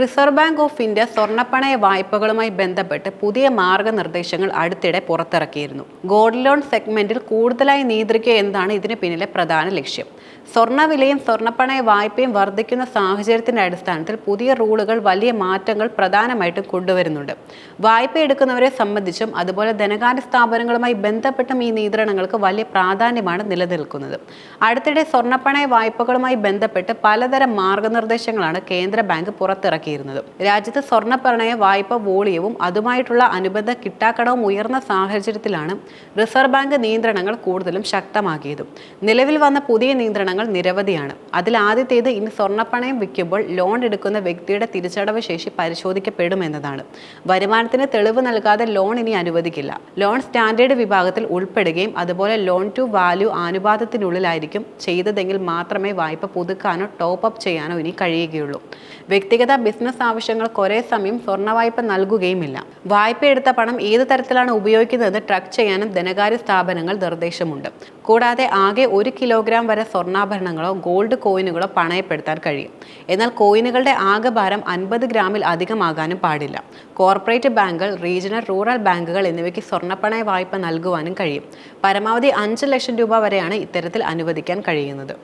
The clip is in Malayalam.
റിസർവ് ബാങ്ക് ഓഫ് ഇന്ത്യ സ്വർണപ്പണയ വായ്പകളുമായി ബന്ധപ്പെട്ട് പുതിയ മാർഗനിർദ്ദേശങ്ങൾ അടുത്തിടെ പുറത്തിറക്കിയിരുന്നു. ഗോൾഡ് ലോൺ സെഗ്മെന്റിൽ കൂടുതലായി നിയന്ത്രിക്കുക എന്നതാണ് ഇതിന് പിന്നിലെ പ്രധാന ലക്ഷ്യം. സ്വർണവിലയും സ്വർണപ്പണയ വായ്പയും വർദ്ധിക്കുന്ന സാഹചര്യത്തിന്റെ അടിസ്ഥാനത്തിൽ പുതിയ റൂളുകൾ വലിയ മാറ്റങ്ങൾ പ്രധാനമായിട്ടും കൊണ്ടുവരുന്നുണ്ട്. വായ്പ എടുക്കുന്നവരെ സംബന്ധിച്ചും അതുപോലെ ധനകാര്യ സ്ഥാപനങ്ങളുമായി ബന്ധപ്പെട്ടും ഈ നിയന്ത്രണങ്ങൾക്ക് വലിയ പ്രാധാന്യമാണ് നിലനിൽക്കുന്നത്. അടുത്തിടെ സ്വർണപ്പണയ വായ്പകളുമായി ബന്ധപ്പെട്ട് പലതരം മാർഗനിർദ്ദേശങ്ങളാണ് കേന്ദ്ര ബാങ്ക് പുറത്തിറക്കിയിരുന്നത് രാജ്യത്ത് സ്വർണപ്രണയ വായ്പ വോളിയവും അതുമായിട്ടുള്ള അനുബന്ധ കിട്ടാക്കടവും ഉയർന്ന സാഹചര്യത്തിലാണ് റിസർവ് ബാങ്ക് നിയന്ത്രണങ്ങൾ കൂടുതലും ശക്തമാക്കിയത്. നിലവിൽ വന്ന പുതിയ നിയന്ത്രണങ്ങൾ നിരവധിയാണ്. അതിൽ ആദ്യത്തേത് ഇനി സ്വർണപ്പണയം വിൽക്കുമ്പോൾ ലോൺ എടുക്കുന്ന വ്യക്തിയുടെ തിരിച്ചടവ് ശേഷി പരിശോധിക്കപ്പെടുമെന്നതാണ്. വരുമാനത്തിന് തെളിവ് നൽകാതെ ലോൺ ഇനി അനുവദിക്കില്ല. ലോൺ സ്റ്റാൻഡേർഡ് വിഭാഗത്തിൽ ഉൾപ്പെടുകയും അതുപോലെ ലോൺ ടു വാല്യൂ അനുപാതത്തിനുള്ളിലായിരിക്കും ചെയ്തതെങ്കിൽ മാത്രമേ വായ്പ പുതുക്കാനോ ടോപ്പ് അപ്പ് ചെയ്യാനോ ഇനി കഴിയുകയുള്ളൂ. വ്യക്തിഗത ബിസിനസ് ആവശ്യങ്ങൾക്ക് ഒരേ സമയം സ്വർണ വായ്പ നൽകുകയുമില്ല. വായ്പ എടുത്ത പണം ഏത് തരത്തിലാണ് ഉപയോഗിക്കുന്നത് ട്രാക്ക് ചെയ്യാനും ധനകാര്യ സ്ഥാപനങ്ങൾ നിർദ്ദേശമുണ്ട്. കൂടാതെ ആകെ ഒരു കിലോഗ്രാം വരെ സ്വർണാഭരണങ്ങളോ ഗോൾഡ് കോയിനുകളോ പണയപ്പെടുത്താൻ കഴിയും. എന്നാൽ കോയിനുകളുടെ ആകെ ഭാരം അൻപത് ഗ്രാമിൽ അധികമാകാനും പാടില്ല. കോർപ്പറേറ്റ് ബാങ്കുകൾ റീജിയണൽ റൂറൽ ബാങ്കുകൾ എന്നിവയ്ക്ക് സ്വർണപ്പണയ വായ്പ നൽകുവാനും കഴിയും. പരമാവധി അഞ്ച് ലക്ഷം രൂപ വരെയാണ് ഇത്തരത്തിൽ അനുവദിക്കാൻ കഴിയുന്നത്.